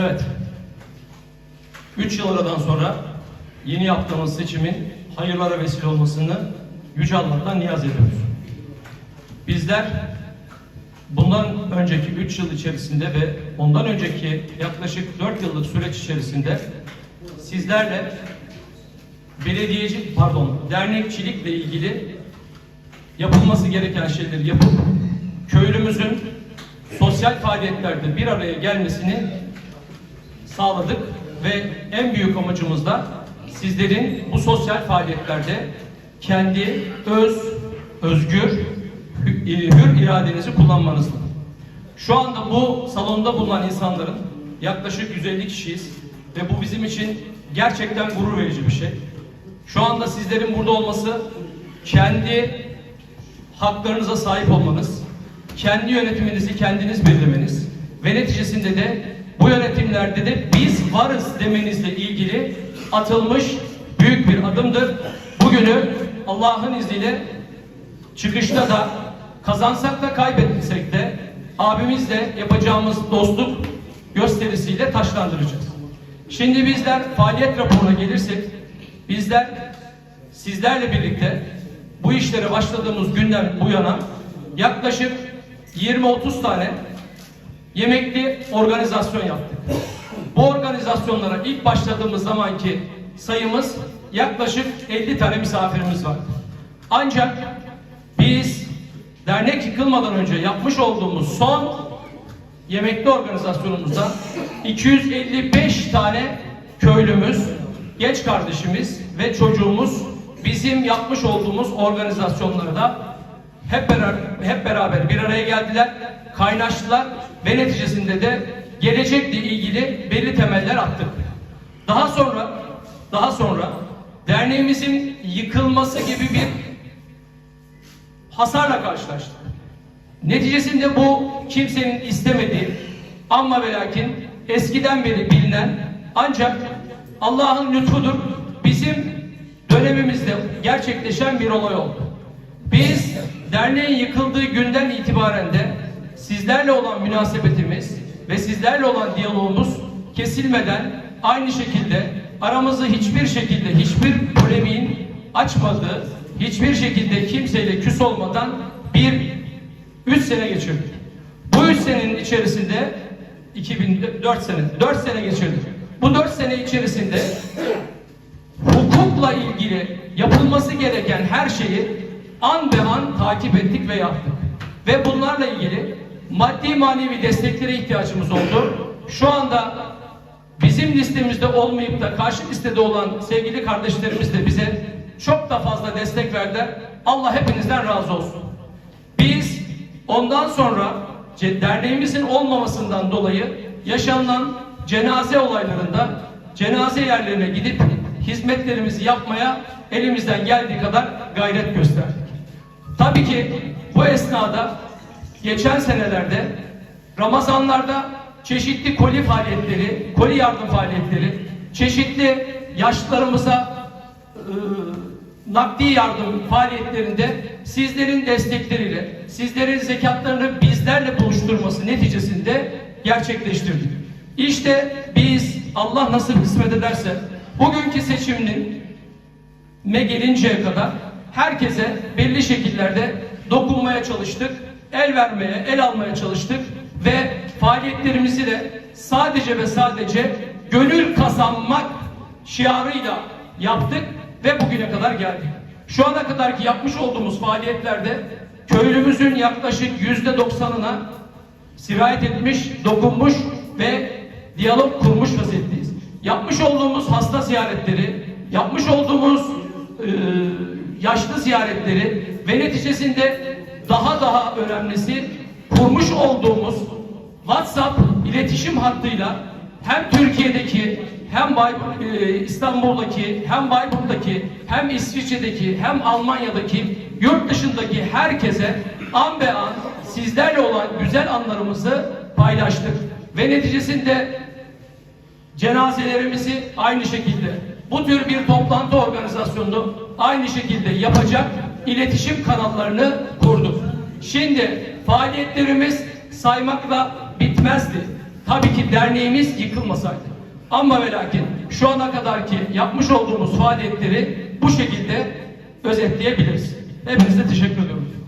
Evet. Üç yıl aradan sonra yeni yaptığımız seçimin hayırlara vesile olmasını Yüce Allah'tan niyaz ediyoruz. Bizler bundan önceki üç yıl içerisinde ve ondan önceki yaklaşık dört yıllık süreç içerisinde sizlerle belediyeci pardon dernekçilikle ilgili yapılması gereken şeyleri yapıp köylümüzün sosyal faaliyetlerde bir araya gelmesini sağladık ve en büyük amacımız da sizlerin bu sosyal faaliyetlerde kendi öz, özgür, e, hür iradenizi kullanmanızdı. Şu anda bu salonda bulunan insanların yaklaşık 150 kişiyiz ve bu bizim için gerçekten gurur verici bir şey. Şu anda sizlerin burada olması kendi haklarınıza sahip olmanız, kendi yönetiminizi kendiniz belirlemeniz ve neticesinde de bu yönetimlerde de biz varız demenizle ilgili atılmış büyük bir adımdır. Bugünü Allah'ın izniyle çıkışta da kazansak da kaybetsek de abimizle yapacağımız dostluk gösterisiyle taşlandıracağız. Şimdi bizler faaliyet raporuna gelirsek bizler sizlerle birlikte bu işlere başladığımız günden bu yana yaklaşık 20-30 tane yemekli organizasyon yaptık. Bu organizasyonlara ilk başladığımız zamanki sayımız yaklaşık 50 tane misafirimiz vardı. Ancak biz dernek yıkılmadan önce yapmış olduğumuz son yemekli organizasyonumuzda 255 tane köylümüz, genç kardeşimiz ve çocuğumuz bizim yapmış olduğumuz organizasyonlarda hep beraber, hep beraber bir araya geldiler, kaynaştılar ve neticesinde de gelecekle ilgili belli temeller attık. Daha sonra daha sonra derneğimizin yıkılması gibi bir hasarla karşılaştık. Neticesinde bu kimsenin istemediği ama ve lakin eskiden beri bilinen ancak Allah'ın lütfudur bizim dönemimizde gerçekleşen bir olay oldu. Biz derneğin yıkıldığı günden itibaren de sizlerle olan münasebetimiz ve sizlerle olan diyalogumuz kesilmeden aynı şekilde aramızı hiçbir şekilde hiçbir polemiğin açmadığı, hiçbir şekilde kimseyle küs olmadan bir üç sene geçirdik. Bu üç senenin içerisinde 2004 sene, 4 sene geçirdik. Bu 4 sene içerisinde hukukla ilgili yapılması gereken her şeyi an be an takip ettik ve yaptık. Ve bunlarla ilgili maddi manevi desteklere ihtiyacımız oldu. Şu anda bizim listemizde olmayıp da karşı listede olan sevgili kardeşlerimiz de bize çok da fazla destek verdiler. Allah hepinizden razı olsun. Biz ondan sonra derneğimizin olmamasından dolayı yaşanılan cenaze olaylarında cenaze yerlerine gidip hizmetlerimizi yapmaya elimizden geldiği kadar gayret gösterdik. Tabii ki bu esnada geçen senelerde Ramazanlarda çeşitli koli faaliyetleri, koli yardım faaliyetleri, çeşitli yaşlılarımıza e, nakdi yardım faaliyetlerinde sizlerin destekleriyle, sizlerin zekatlarını bizlerle buluşturması neticesinde gerçekleştirdik. İşte biz Allah nasıl kısmet ederse bugünkü seçiminin me gelinceye kadar herkese belli şekillerde dokunmaya çalıştık, el vermeye, el almaya çalıştık ve faaliyetlerimizi de sadece ve sadece gönül kazanmak şiarıyla yaptık ve bugüne kadar geldik. Şu ana kadarki yapmış olduğumuz faaliyetlerde köylümüzün yaklaşık yüzde doksanına sirayet etmiş, dokunmuş ve diyalog kurmuş vaziyetteyiz. Yapmış olduğumuz hasta ziyaretleri, yapmış olduğumuz e, yaşlı ziyaretleri ve neticesinde daha daha önemlisi kurmuş olduğumuz WhatsApp iletişim hattıyla hem Türkiye'deki hem e, İstanbul'daki hem Bayburt'taki hem İsviçre'deki hem Almanya'daki yurt dışındaki herkese an be an sizlerle olan güzel anlarımızı paylaştık. Ve neticesinde cenazelerimizi aynı şekilde bu tür bir toplantı organizasyonunu aynı şekilde yapacak iletişim kanallarını kurduk. Şimdi faaliyetlerimiz saymakla bitmezdi. tabii ki derneğimiz yıkılmasaydı. Ama ve lakin şu ana kadarki yapmış olduğumuz faaliyetleri bu şekilde özetleyebiliriz. Hepinize teşekkür ediyorum.